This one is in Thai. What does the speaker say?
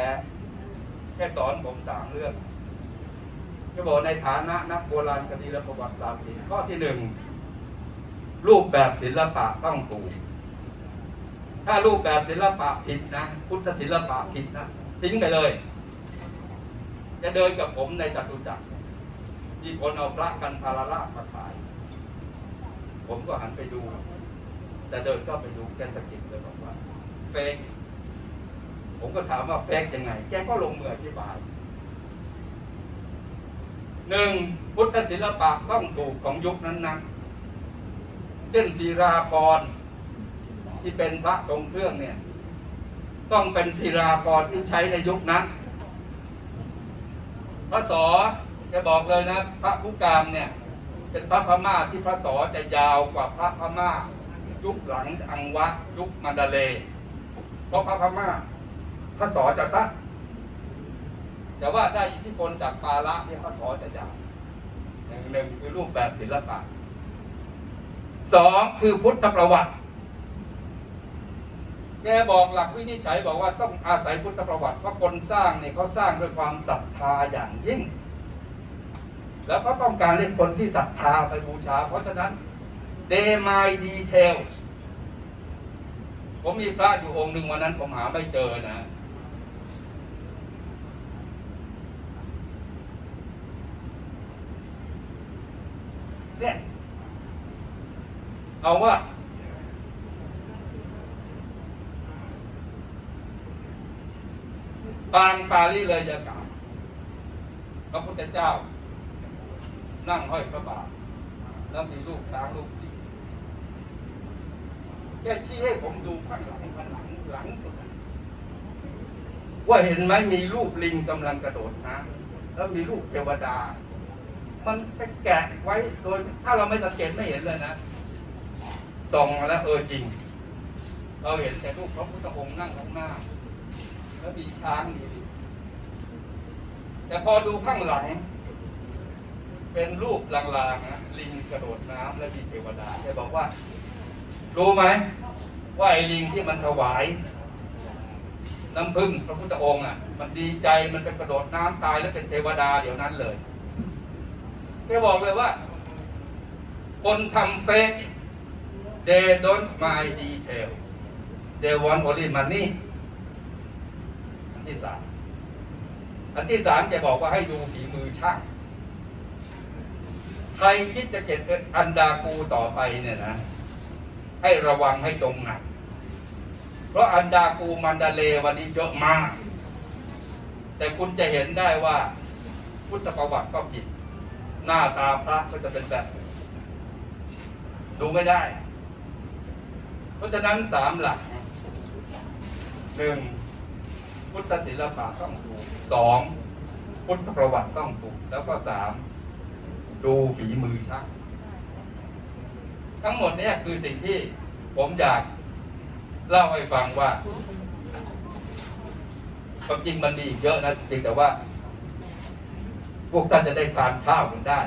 ท้แค่สอนผมสามเรื่องจะบอกในฐานะนักโบราณคดีและประวัติศาสตร์ศิลป์ข้อที่หนึ่งรูปแบบศิลปะต้องถูก ถ้ารูปแบบศิลปะผิดนะพุทธศิลปะผิดนะทิ้งไปเลย จะเดินกับผมในจตุจักรมีคนเอาพระกันพาราราชมาขาย ผมก็หันไปดู แต่เดินเข้าไปดูแกสกิดเลยบอกว่าเฟก ผมก็ถามว่าเฟกยังไง แกก็ลงมืออธิบายหนึ่งพุทธศิลปะต้องถูกของยุคนั้นนะเช่นศิราพรที่เป็นพระทรงเครื่องเนี่ย ต้องเป็นศิราพรที่ใช้ในยุคนั้น พระสอจะบอกเลยนะ พระผู้กามเนี่ย เป็นพระพม่าที่พระสอจะยาวกว่าพระพม่า ยุคหลังอังวะยุคมันดาเลยเพราะพระพม่า พระสอจะสั้นแต่ว่าได้อิทธิพลจากปาละที่พระสอจะยาวหนึ่งหนึ่งคือรูปแบบศิลปะสองคือพุทธประวัติ แกบอกหลักวินิจฉัยบอกว่าต้องอาศัยพุทธประวัติเพราะคนสร้างเนี่ยเขาสร้างด้วยความศรัทธาอย่างยิ่ง แล้วก็ต้องการให้คนที่ศรัทธาไปบูชา เพราะฉะนั้น they my details ผมมีพระอยู่องค์หนึ่งวันนั้นผมหาไม่เจอนะ เนี่ย เอาว่า ปางปาลีเลยจะกล่าวพระพุทธเจ้า นั่งห้อยพระบาท แล้วมีลูกช้างลูกผีแกชี้ให้ผมดูข้างหลังข้างหลังหลังสุดว่าเห็นไหมมีรูปลิงกำลังกระโดดน้ำแล้วมีรูปเทวดา มันไปแกะไว้โดยถ้าเราไม่สังเกตไม่เห็นเลยนะส่องมาแล้วเออจริง เราเห็นแต่รูปพระพุทธองค์นั่งข้างหน้า แล้วมีช้างมีแต่พอดูข้างหลัง เป็นรูปลางๆนะลิงกระโดดน้ำและมีเทวดาแกบอกว่า รู้ไหมว่าไอ้ลิงที่มันถวาย น้ำพึ่งพระพุทธองค์อะ มันดีใจมันไปกระโดดน้ำตายแล้วเป็นเทวดาเดี๋ยวนั้นเลย แกบอกเลยว่า คนทำเฟก they don't mind details they want only money อันที่สามอันที่สามแกบอกว่าให้ดูฝีมือช่างใครคิดจะเก็บอันดากูต่อไปเนี่ยนะ ให้ระวังให้ตรงหนัก เพราะอันดากูมันดาเลวันนี้เยอะมาก แต่คุณจะเห็นได้ว่าพุทธประวัติก็ผิด หน้าตาพระก็จะเป็นแบบ ดูไม่ได้ เพราะฉะนั้นสามหลักหนึ่งพุทธศิลปะต้องถูสองพุทธประวัติต้องถูก แล้วก็สามดูฝีมือช่างทั้งหมดนี่ยคือสิ่งที่ผมอยากเล่าให้ฟังว่าความจริงมันมีเยอะนะเพียงแต่ว่า พวกท่านจะได้ทานข้าวกันได้